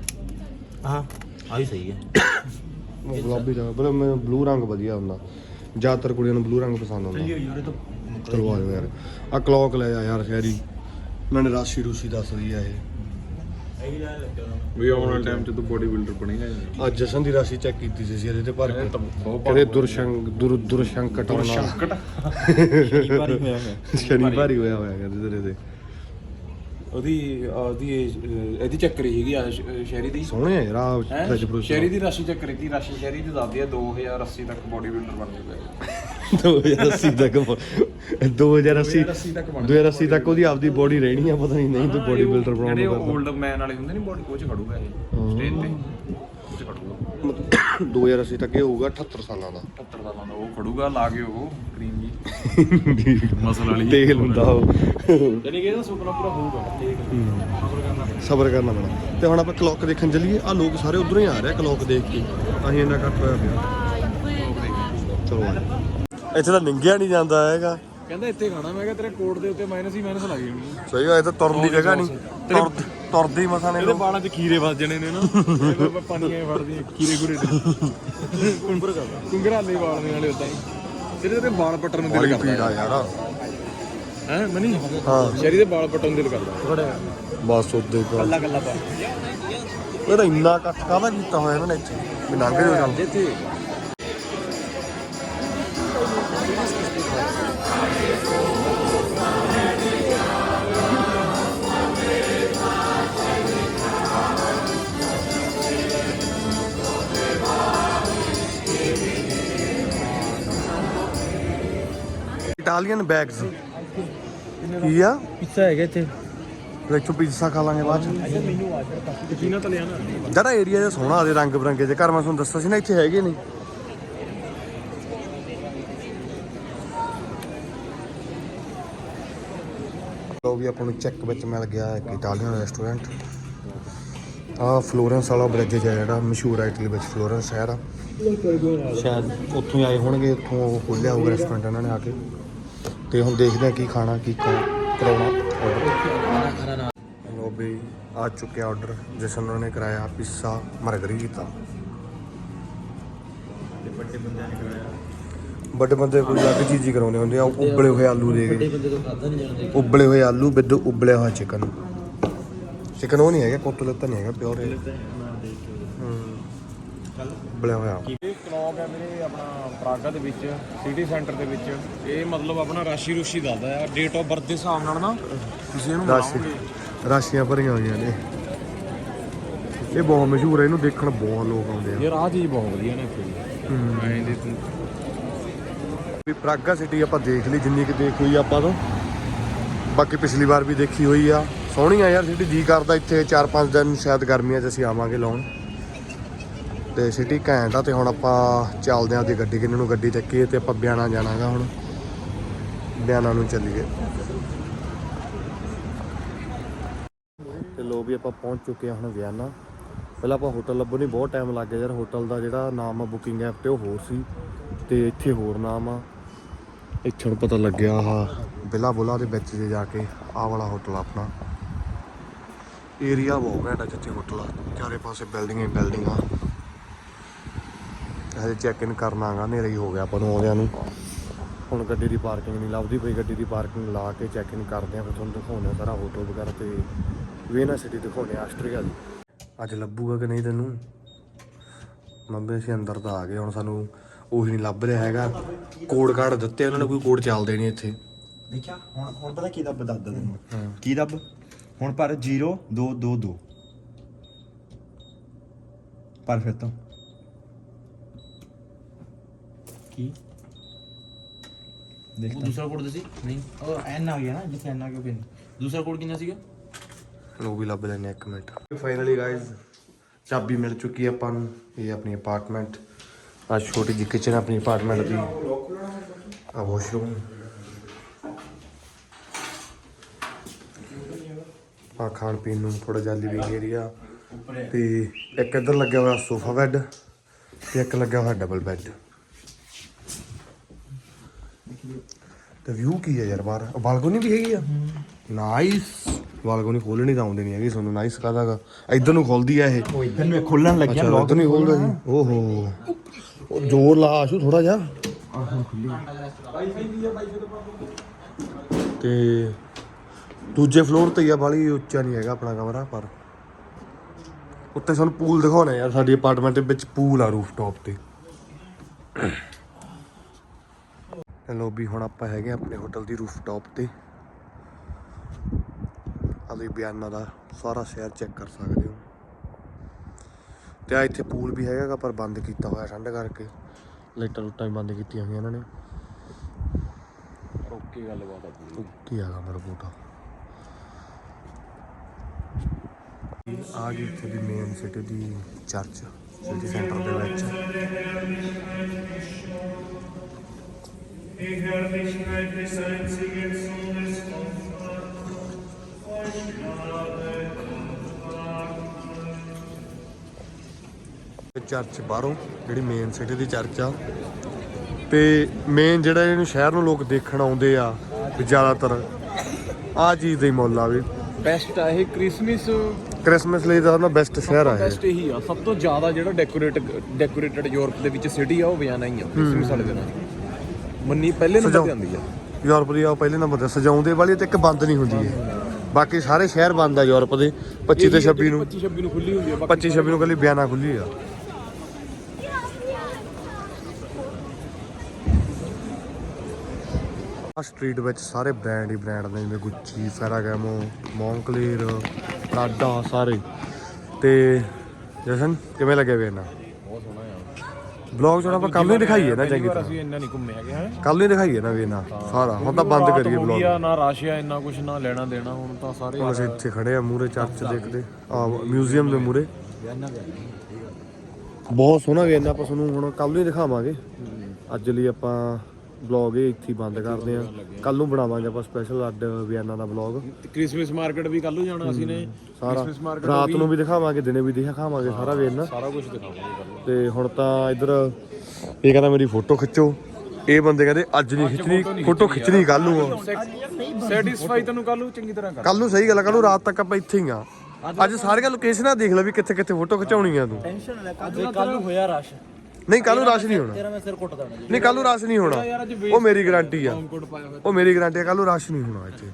ਆ ਆ ਵੀ ਸਹੀ ਹੈ। ਗੁਲਾਬੀ ਦਾ ਪਰ ਮੈਂ ਬਲੂ ਰੰਗ ਵਧੀਆ ਹੁੰਦਾ। ਜ਼ਿਆਦਾਤਰ ਕੁੜੀਆਂ ਨੂੰ ਬਲੂ ਰੰਗ ਪਸੰਦ ਆਉਂਦਾ ਯਾਰ ਇਹ ਤਾਂ ਚਲੋ ਆ ਯਾਰ। ਆ ਕਲੌਕ ਲੈ ਆ ਯਾਰ ਸ਼ਹਿਰੀ ਇਹਨਾਂ ਨੇ ਰਾਸ਼ੀ ਰੂਸ਼ੀ ਦੱਸ ਰਹੀ ਆ ਇਹ। ਵੀ ਆਉਣ ਵਾਲੇ ਟਾਈਮ 'ਚ ਤੂੰ ਬੋਡੀ ਬਿਲਡਰ ਬਣੇਗਾ ਅੱਜ ਜਸ਼ਨ ਦੀ ਰਾਸ਼ੀ ਚੈੱਕ ਕੀਤੀ ਸੀ ਅਸੀਂ ਇਹਦੇ ਤੇ ਭਰ ਕੇ। ਕਹਿੰਦੇ ਦੁਰਸ਼ੰਕ ਦੁਰ ਦੁਰਸ਼ੰਕਟ ਆਉਣਾ ਸੰਕਟ ਵਾਰੀ ਹੋਇਆ। ਹੈ ਸ਼ਨੀ ਭਾਰੀ ਹੋਇਆ ਹੋਇਆ ਕਹਿੰਦੇ ਤੇਰੇ ਤੇ। ਉਹਦੀ ਉਹਦੀ ਇਹ- ਇਹਦੀ ਚੱਕਰੀ ਹੈਗੀ ਆ ਸ਼- ਸ਼ਹਿਰੀ ਦੀ। ਸੋਹਣੇ ਆ ਯਾਰ ਹੈਂ? ਸ਼ਹਿਰੀ ਦੀ ਰਾਸ਼ੀ ਚੱਕਰੀ ਦੀ ਰਾਸ਼ੀ ਸ਼ਹਿਰੀ ਦੀ ਦੱਸਦੀ ਆ 2080 ਤੱਕ ਬੋਡੀ ਬਿਲਡਰ ਬਣ ਜੂਗਾ 2080 ਤੱਕ 2080 2080 ਤੱਕ ਬਣ 2080 ਤੱਕ ਉਹਦੀ ਆਪਦੀ ਬੋਡੀ ਰਹਿਣੀ ਆ ਪਤਾ ਨਹੀਂ ਨਹੀਂ ਤੂੰ ਬੋਡੀ ਬਿਲਡਰ ਜਿਹੜੇ ਬਣਾਉਣਾ 올ਡ ਮੈਨ ਵਾਲੇ ਹੁੰਦੇ ਨਹੀਂ ਬੋਡੀ ਕੋਚ ਖੜੂਗਾ ਇਹ ਸਟੇਜ ਤੇ। ਉਹ 'ਚ ਖੜੂਗਾ। 2080 ਤੱਕ ਇਹ ਹੋਊਗਾ 78 ਸਾਲਾਂ ਦਾ। 70 ਸਾਲਾਂ ਦਾ ਉਹ ਖੜੂਗਾ ਲਾ ਕੇ ਉਹ ਕਰੀਮ ਜੀ। ਮਸਲ ਵਾਲੀ। ਤੇਲ ਹੁੰਦਾ ਉਹ। ਯਾਨੀ ਕਿ ਇਹਦਾ ਸੁਪਨਾ ਪੂਰਾ ਹੋਊਗਾ ਠੀਕ ਸਬਰ ਕਰਨਾ ਪੈਣਾ। ਤੇ ਹੁਣ ਆਪਾਂ ਕਲੌਕ ਦੇਖਣ ਚੱਲੀਏ। ਆ ਲੋਕ ਸਾਰੇ ਉਧਰੋਂ ਹੀ ਆ ਰਹੇ ਕਲੌਕ ਦੇਖ ਕੇ। ਅਸੀਂ ਇੰਨਾ ਕੱਟ ਹੋਇਆ ਪਿਆ। ਚਲੋ। ਇੱਥੇ ਤਾਂ ਨਿੰਗਿਆ ਨਹੀਂ ਜਾਂਦਾ ਹੈਗਾ। ਕਹਿੰਦਾ ਇੱਥੇ ਖਾਣਾ ਮੈਂ ਕਿਹਾ ਤੇਰੇ ਕੋਟ ਦੇ ਉੱਤੇ ਮਾਈਨਸ ਹੀ ਮਾਈਨਸ ਲੱਗ ਜਾਣੀ ਸਹੀ ਗੱਲ ਇਹ ਤਾਂ ਤੁਰਨ ਦੀ ਜਗ੍ਹਾ ਨਹੀਂ। ਤੁਰ- ਤੁਰਦੀ ਮਸਾਂ ਨੇ ਇਹਦੇ ਲੋਕ। ਬਾਲਾਂ 'ਚ ਖੀਰੇ ਵੱਜ ਜਣੇ ਨੇ ਨਾ। ਪਾਣੀਆਂ ਫੜਦੀਆਂ ਖੀਰੇ ਗੁਰੇ ਕੁੰਬਰ ਕਰ ਕੁੰਗਰਾਲੇ ਵਾਲ ਨੇ ਨਾਲੇ ਉਦਾਂ ਹੀ। ਤੇਰੇ ਤੇ ਵਾਲ ਪੱਟਣ ਨੂੰ ਦਿਲ ਬੜੀ ਕਰਦਾ ਆ ਯਾਰ। ਹੈ ਮਨੀ? ਹਾਂ। ਸ਼ਰੀ ਦੇ ਵਾਲ ਪੱਟਣ ਨੂੰ ਦਿਲ ਕਰਦਾ। ਬਸ ਉਹਦੇ ਕੋਲ। ਕੱਲਾ ਕੱਲਾ ਪਾ ਇਹ ਤਾਂ ਇੰਨਾ ਕੱਟ ਕਾਹਦਾ ਕੀਤਾ ਹੋਇਆ ਇਹਨਾਂ ਨੇ ਇੱਥੇ? ਵੀ ਲੰਘ ਜਾਓ ਚੱਲ। ਜਿੱਥੇ ਇਟਾਲੀਅਨ ਬੈਗਸ ਕੀ ਆ ਪਿੱਛਾ ਹੈਗਾ ਇੱਥੇ। ਵਿੱਚੋਂ ਪੀਜ਼ਾ ਖਾ ਲਾਂਗੇ ਬਾਅਦ ਚ। ਕਿਨਾ ਤਲਿਆ ਨਾ ਜਿਹੜਾ ਏਰੀਆ ਜਿਹਾ ਸੋਹਣਾ ਆ ਦੇ ਰੰਗ ਬਰੰਗੇ ਜੇ ਘਰ ਮੈਂ ਤੁਹਾਨੂੰ ਦੱਸਿਆ ਸੀ ਨਾ ਇੱਥੇ ਹੈਗੇ ਨਹੀਂ। ਲੋ ਵੀ ਆਪਾਂ ਨੂੰ ਚੈੱਕ ਵਿੱਚ ਮਿਲ ਗਿਆ ਇੱਕ ਇਟਾਲੀਅਨ ਰੈਸਟੋਰੈਂਟ ਆ ਫਲੋਰੈਂਸ ਵਾਲਾ ਬ੍ਰਿਜ ਜਿਹੜਾ ਮਸ਼ਹੂਰ ਹੈ ਇਟਲੀ ਵਿੱਚ ਫਲੋਰੈਂਸ ਸ਼ਹਿਰ ਆ। ਸ਼ਾਇਦ ਉੱਥੋਂ ਆਏ ਹੋਣਗੇ ਉੱਥੋਂ ਉਹ ਖੋਲ੍ਹਿਆ ਹੋਊਗਾ ਰੈਸਟੋਰੈਂਟ ਇਹਨਾਂ ਨੇ ਆ ਕੇ। ਤੇ ਹੁਣ ਦੇਖਦੇ ਆ ਕੀ ਖਾਣਾ ਕੀ ਕਰਾਉਣਾ। ਆਰਡਰ ਲੋ ਵੀ ਆ ਚੁੱਕਿਆ ਆਰਡਰ ਜਿਸ ਨੂੰ ਉਹਨੇ ਕਰਾਇਆ ਪਿੱਸਾ ਮਾਰਗਰੀਤਾ ਵੱਡੇ ਬੰਦਿਆਂ ਨੇ ਕਰਾਇਆ। ਵੱਡੇ ਬੰਦੇ ਕੋਈ ਅਲੱਗ ਚੀਜ਼ ਹੀ ਕਰਾਉਂਦੇ ਹੁੰਦੇ ਆ ਉਬਲੇ ਹੋਏ ਆਲੂ ਦੇ ਕੇ। ਬੰਦੇ ਤੋਂ ਖਾਦਾ ਨਹੀਂ ਜਾਣਦੇ ਉਬਲੇ ਹੋਏ ਆਲੂ ਵਿੱਚ ਉਬਲਿਆ ਹੋਇਆ ਚਿਕਨ ਚਿਕਨ ਉਹ ਨਹੀਂ ਹੈਗਾ ਕੋਤਲਤ ਤਾਂ ਨਹੀਂ ਹੈਗਾ ਪਿਓਰ। ਹੈ। ਹੂੰ ਉਬਲਿਆ ਹੋਇਆ। ਇਹ ਕਲੌਕ ਹੈ ਮੇਰੇ ਆਪਣਾ ਪ੍ਰਾਗਾ ਦੇ ਵਿੱਚ ਸਿਟੀ ਸੈਂਟਰ ਦੇ ਵਿੱਚ। ਇਹ ਮਤਲਬ ਆਪਣਾ ਰਾਸ਼ੀ ਰੂਸ਼ੀ ਦੱਸਦਾ ਹੈ। ਡੇਟ ਆਫ ਬਰਥ ਦੇ ਹਿਸਾਬ ਨਾਲ ਨਾ ਤੁਸੀਂ ਇਹਨੂੰ ਰਾਸ਼ੀ। ਰਾਸ਼ੀਆਂ ਭਰੀਆਂ ਹੋਈਆਂ ਨੇ। ਇਹ ਬਹੁਤ ਮਸ਼ਹੂਰ ਹੈ ਇਹਨੂੰ ਦੇਖਣ ਬਹੁਤ ਲੋਕ ਆਉਂਦੇ ਆ। ਯਾਰ ਆਹ ਚੀਜ਼ ਬਹੁਤ ਵਧੀਆ ਨੇ ਇੱਥੇ। ਵੀ ਪ੍ਰਾਗਾ ਸਿਟੀ ਆਪਾਂ ਦੇਖ ਲਈ ਜਿੰਨੀ ਕਿ ਦੇਖ ਹੋਈ ਆਪਾਂ ਤੋਂ। ਬਾਕੀ ਪਿਛਲੀ ਵਾਰ ਵੀ ਦੇਖੀ ਹੋਈ ਆ। ਸੋਹਣੀ ਆ ਯਾਰ ਸਿਟੀ ਜੀ ਕਰਦਾ ਇੱਥੇ 4-5 ਦਿਨ ਸ਼ਾਇਦ ਗਰਮੀਆਂ 'ਚ ਅਸੀਂ ਆਵਾਂਗੇ ਲਾਉਣ। ਤੇ ਸਿਟੀ ਘੈਂਟ ਆ ਤੇ ਹੁਣ ਆਪਾਂ ਚੱਲਦੇ ਆਂ ਦੀ ਗੱਡੀ, ਕਿੰਨੇ ਨੂੰ ਗੱਡੀ ਚੱਕੀਏ ਤੇ ਆਪਾਂ ਬਿਆਨਾ ਜਾਣਾਗਾ ਹੁਣ। ਬਿਆਨਾ ਨੂੰ ਚੱਲੀਏ। ਤੇ ਲੋ ਵੀ ਆਪਾਂ ਪਹੁੰਚ ਚੁੱਕੇ ਹਾਂ ਹੁਣ ਵਿਆਨਾ ਪਹਿਲਾਂ ਆਪਾਂ ਹੋਟਲ ਲੱਭਣ ਨੂੰ ਬਹੁਤ ਟਾਈਮ ਲੱਗ ਗਿਆ ਯਾਰ, ਹੋਟਲ ਦਾ ਜਿਹੜਾ ਨਾਮ ਆ ਬੁਕਿੰਗ ਐਪ ਤੇ ਉਹ ਹੋਰ ਸੀ। ਤੇ ਇੱਥੇ ਹੋਰ ਨਾਮ ਆ। ਇੱਥੇ ਹੁਣ ਪਤਾ ਲੱਗਿਆ ਆਹ ਬਿਲਾ ਬੁਲਾ ਦੇ ਵਿੱਚ ਜੇ ਜਾ ਕੇ ਆਹ ਵਾਲਾ ਹੋਟਲ ਆਪਣਾ। ਏਰੀਆ ਬਹੁਤ ਘੈਂਟ ਆ ਜਿੱਥੇ ਹੋਟਲ ਆ। ਚਾਰੇ ਪਾਸੇ ਬਿਲਡਿੰਗਾਂ ਹੀ ਬਿਲਡਿੰਗਾਂ ਹਜੇ ਚੈੱਕ ਇਨ ਕਰਨਾ ਆਗਾ ਹਨੇਰਾ ਹੀ ਹੋ ਗਿਆ ਆਪਾਂ ਨੂੰ ਆਉਂਦਿਆਂ ਨੂੰ। ਹੁਣ ਗੱਡੀ ਦੀ ਪਾਰਕਿੰਗ ਨਹੀਂ ਲੱਭਦੀ ਪਈ ਗੱਡੀ ਦੀ ਪਾਰਕਿੰਗ ਲਾ ਕੇ ਚੈੱਕ ਇਨ ਕਰਦੇ ਆ ਫਿਰ ਤੁਹਾਨੂੰ ਦਿਖਾਉਂਦੇ ਸਾਰਾ ਹੋਟਲ ਵਗੈਰਾ ਤੇ ਵੇਨਾ ਸਿਟੀ ਦਿਖਾਉਂਦੇ ਆਸਟਰੀਆ ਦੀ ਅੱਜ ਲੱਭੂਗਾ ਕਿ ਨਹੀਂ ਤੈਨੂੰ? ਮੰਮੀ ਅਸੀਂ ਅੰਦਰ ਤਾਂ ਆ ਗਏ ਹੁਣ ਸਾਨੂੰ ਉਹੀ ਨਹੀਂ ਲੱਭ ਰਿਹਾ ਹੈਗਾ। ਕੋਡ ਕਾਰਡ ਦਿੱਤੇ ਉਹਨਾਂ ਨੇ ਕੋਈ ਕੋਡ ਚੱਲਦੇ ਨਹੀਂ ਇੱਥੇ। ਦੇਖਿਆ ਹੁਣ ਹੁਣ ਪਤਾ ਕੀ ਦੱਬ ਦੱਸਦਾ ਤੈਨੂੰ? ਕੀ ਦੱਬ? ਹੁਣ ਪਰ 0 2 2 2 ਪਰ ਫਿਰ ਤੋਂ। ਕੀ? ਦੇਖ ਉਹ ਦੂਸਰਾ ਕੋਡ ਦੱਸੀ? ਨਹੀਂ। ਉਹ ਐਨ ਆ ਗਿਆ ਨਾ ਜਿੱਥੇ ਐਨ ਆ ਗਿਆ ਪਿੰਨ ਦੂਸਰਾ ਕੋਡ ਕਿੰਨਾ ਸੀਗਾ? ਉਹ ਵੀ ਲੱਭ ਲੈਣੇ ਇੱਕ ਮਿੰਟ। ਫਾਈਨਲੀ ਗਾਇਜ਼ ਚਾਬੀ ਮਿਲ ਚੁੱਕੀ ਹੈ ਆਪਾਂ ਨੂੰ ਇਹ ਆਪਣੀ ਅਪਾਰਟਮੈਂਟ ਆ ਛੋਟੀ ਜਿਹੀ ਕਿਚਨ ਆਪਣੀ ਅਪਾਰਟਮੈਂਟ ਦੀ। ਆ ਵਾਸ਼ਰੂਮ ਆ ਖਾਣ ਪੀਣ ਨੂੰ ਥੋੜਾ ਜਿਹਾ ਲਿਵਿੰਗ ਏਰੀਆ ਤੇ ਇੱਕ ਇੱਧਰ ਲੱਗਿਆ ਹੋਇਆ ਸੋਫਾ ਬੈੱਡ ਤੇ ਇੱਕ ਲੱਗਿਆ ਹੋਇਆ ਡਬਲ ਬੈੱਡ ਤੇ ਵਿਊ ਕੀ ਹੈ ਯਾਰ ਬਾਹਰ? ਬਾਲਕੋਨੀ ਵੀ ਹੈਗੀ ਆ। ਨਾਈਸ ਬਾਲਕੋਨੀ ਖੋਲਣੀ ਤਾਂ ਆਉਂਦੀ ਨਹੀਂ ਹੈਗੀ ਤੁਹਾਨੂੰ ਨਾਈਸ ਕਾਹਦਾਗਾ ਇੱਧਰ ਨੂੰ ਖੁੱਲਦੀ ਆ ਇਹ। ਉਹ ਇਧਰ ਨੂੰ ਖੋਲਣ ਲੱਗਿਆ ਇੱਧਰ ਨਹੀਂ ਖੋਲਦਾ ਜੀ। ਓਹੋ। ਉਹ ਜ਼ੋਰ ਲਾ ਆਸ਼ੂ ਥੋੜਾ ਜਿਹਾ। ਤੇ ਦੂਜੇ ਫਲੋਰ ਤੇ ਹੀ ਆ ਬਾਲੀ ਉੱਚਾ ਨਹੀਂ ਹੈਗਾ ਆਪਣਾ ਕਮਰਾ ਪਰ ਉੱਤੇ ਸਾਨੂੰ ਪੂਲ ਦਿਖਾਉਣਾ ਯਾਰ ਸਾਡੀ ਅਪਾਰਟਮੈਂਟ ਦੇ ਵਿੱਚ ਪੂਲ ਆ ਰੂਫਟਾਪ ਤੇ। ਲੋ ਵੀ ਹੁਣ ਆਪਾਂ ਹੈਗੇ ਆ ਆਪਣੇ ਹੋਟਲ ਦੀ ਰੂਫਟਾਪ ਤੇ। ਅਲੀ ਬਿਆਨਾ ਦਾ ਸਾਰਾ ਸ਼ਹਿਰ ਚੈੱਕ ਕਰ ਸਕਦੇ ਹੋ। ਤੇ ਆ ਇੱਥੇ ਪੂਲ ਵੀ ਹੈਗਾ ਪਰ ਬੰਦ ਕੀਤਾ ਹੋਇਆ ਠੰਡ ਕਰਕੇ। ਲਾਈਟਾਂ ਲੁੱਟਾਂ ਵੀ ਬੰਦ ਕੀਤੀਆਂ ਹੋਈਆਂ ਇਹਨਾਂ ਨੇ। ਓਕੇ ਗੱਲਬਾਤ ਆ ਪੂਰੀ ਕੀ ਹੈਗਾ ਮੇਰਾ ਬੂਟਾ ਆ ਗਈ ਇੱਥੇ ਦੀ ਮੇਨ ਸਿਟੀ ਦੀ ਚਰਚ ਸਿਟੀ ਸੈਂਟਰ ਦੇ ਵਿੱਚ। ਚਰਚ ਬਾਹਰੋਂ ਜਿਹੜੀ ਮੇਨ ਸਿਟੀ ਦੀ ਚਰਚ ਆ। ਤੇ ਮੇਨ ਜਿਹੜਾ ਇਹਨੂੰ ਸ਼ਹਿਰ ਨੂੰ ਲੋਕ ਦੇਖਣ ਆਉਂਦੇ ਆ ਵੀ ਜ਼ਿਆਦਾਤਰ ਆ ਚੀਜ਼ ਦੇ ਮੁੱਲ ਆ ਵੀ। ਬੈਸਟ ਆ ਇਹ ਕ੍ਰਿਸਮਸ ਕ੍ਰਿਸਮਸ ਲਈ ਤਾਂ ਨਾ ਬੈਸਟ ਸ਼ਹਿਰ ਆ ਇਹ। ਬੈਸਟ ਇਹੀ ਆ। ਸਭ ਤੋਂ ਜ਼ਿਆਦਾ ਜਿਹੜਾ ਡੈਕੋਰੇਟ ਡੈਕੋਰੇਟਡ ਯੂਰਪ ਦੇ ਵਿੱਚ ਸਿਟੀ ਆ ਉਹ ਵਿਆਨਾ ਹੀ ਆ। ਕ੍ਰਿਸਮਸ ਵਾਲੇ ਦਿਨਾਂ ਮੰਨੀ ਪਹਿਲੇ ਨੰਬਰ। ਤੇ ਆਉਂਦੀ ਆ। ਯੂਰਪ ਦੀ ਆ ਪਹਿਲੇ ਨੰਬਰ ਤੇ। ਸਜਾਉਂਦੇ ਵਾਲੀ ਤੇ ਇੱਕ ਬੰਦ ਨਹੀਂ ਹੁੰਦੀ ਹੈ। ਬਾਕੀ ਸਾਰੇ ਸ਼ਹਿਰ ਬੰਦ ਆ ਯੂਰਪ ਦੇ 25 ਤੇ 26 ਨੂੰ। 25 26 ਨੂੰ ਖੁੱਲੀ ਹੁੰਦੀ ਆ 25 26 ਨੂੰ ਕੱਲੀ ਬਿਆਨਾ ਖੁੱਲੀ ਆ। ਆ ਸਟਰੀਟ ਵਿੱਚ ਸਾਰੇ ਬ੍ਰਾਂਡ ਹੀ ਬ੍ਰਾਂਡ ਨੇ ਜਿਵੇਂ ਗੁੱਚੀ ਫੈਰਾਗੈਮੋ ਮੌਂਕਲੇਰ ਪ੍ਰਾਡਾ ਸਾਰੇ। ਤੇ ਜਸਨ ਕਿਵੇਂ ਲੱਗੇ ਵੇ ਬਲੌਗ ਚ ਆਪਾਂ ਕੱਲ ਨੂੰ ਹੀ ਦਿਖਾਈਏ ਨਾ ਚੰਗੀ ਤਰ੍ਹਾਂ। ਅਸੀਂ ਇੰਨਾ ਨਹੀਂ ਘੁੰਮੇ ਹੈਗੇ ਹਾਂ। ਕੱਲ ਨੂੰ ਹੀ ਦਿਖਾਈਏ ਨਾ ਵੀ ਨਾ ਸਾਰਾ ਹੁਣ ਤਾਂ ਬੰਦ ਕਰੀਏ ਬਲੌਗ ਆ ਨਾ ਰਾਸ਼ੀਆ ਇੰਨਾ ਕੁਝ ਨਾ ਲੈਣਾ ਦੇਣਾ ਹੁਣ ਤਾਂ ਸਾਰੇ ਹੁਣ ਅਸੀਂ ਇੱਥੇ ਖੜੇ ਆ ਮੂਰੇ ਚਰਚ ਦੇਖਦੇ। ਆ ਮਿਊਜ਼ੀਅਮ ਦੇ ਮੂਰੇ ਬਹੁਤ ਸੋਹਣਾ ਵੇਨਾ ਆਪਾਂ ਤੁਹਾਨੂੰ ਹੁਣ ਕੱਲ ਨੂੰ ਹੀ ਦਿਖਾਵਾਂਗੇ। ਅੱਜ ਲਈ ਆਪਾਂ ਬਲੌਗ ਇਹ ਇੱਥੇ ਹੀ ਬੰਦ ਕਰਦੇ ਆ ਕੱਲ ਨੂੰ ਬਣਾਵਾਂਗੇ ਆਪਾਂ ਸਪੈਸ਼ਲ ਅੱਡ ਵਿਆਨਾ ਦਾ ਬਲੌਗ ਕ੍ਰਿਸਮਸ ਮਾਰਕੀਟ ਵੀ ਕੱਲ ਨੂੰ ਜਾਣਾ ਅਸੀਂ ਨੇ। ਸਾਰਾ ਕ੍ਰਿਸਮਸ ਮਾਰਕੀਟ ਰਾਤ ਨੂੰ ਵੀ ਦਿਖਾਵਾਂਗੇ ਦਿਨੇ ਵੀ ਦਿਖਾਵਾਂਗੇ ਸਾਰਾ ਵੇਨਾ ਸਾਰਾ ਕੁਝ ਦਿਖਾਵਾਂਗੇ ਕੱਲ ਨੂੰ। ਤੇ ਹੁਣ ਤਾਂ ਇੱਧਰ ਇਹ ਕਹਿੰਦਾ ਮੇਰੀ ਫੋਟੋ ਖਿੱਚੋ। ਇਹ ਬੰਦੇ ਕਹਿੰਦੇ ਅੱਜ ਨਹੀਂ ਖਿੱਚਣੀ ਫੋਟੋ ਖਿੱਚਣੀ ਕੱਲ ਨੂੰ ਸੈਟੀਸਫਾਈ ਤੈਨੂੰ ਕੱਲ ਨੂੰ ਚੰਗੀ ਤਰ੍ਹਾਂ ਕਰ। ਕੱਲ ਨੂੰ ਸਹੀ ਗੱਲ ਆ ਕੱਲ ਨੂੰ ਰਾਤ ਤੱਕ ਆਪਾਂ ਇੱਥੇ ਹੀ ਆ। ਅੱਜ ਸਾਰੀਆਂ ਲੋਕੇਸ਼ਨਾਂ ਦੇਖ ਲੈ ਵੀ ਕਿੱਥੇ ਕਿੱਥੇ ਫੋਟੋ ਖਿਚਾਉਣੀ ਆ ਤੂੰ ਟੈਨਸ਼ਨ ਲੈ ਕੱਲ ਕੱਲ ਨੂੰ ਹੋਇਆ ਰਸ਼। ਨਹੀਂ ਕੱਲ ਨੂੰ ਰਸ਼ ਨਹੀਂ ਹੋਣਾ। ਤੇਰਾ ਮੈਂ ਸਿਰ ਕੁੱਟ ਦੇਣਾ ਨਹੀਂ ਕੱਲ ਨੂੰ ਰਸ਼ ਨਹੀਂ ਹੋਣਾ। ਉਹ ਮੇਰੀ ਗਾਰੰਟੀ ਆ। ਉਹ ਮੇਰੀ ਗਾਰੰਟੀ ਆ ਕੱਲ ਨੂੰ ਰਸ਼ ਨਹੀਂ ਹੋਣਾ ਇੱਥੇ।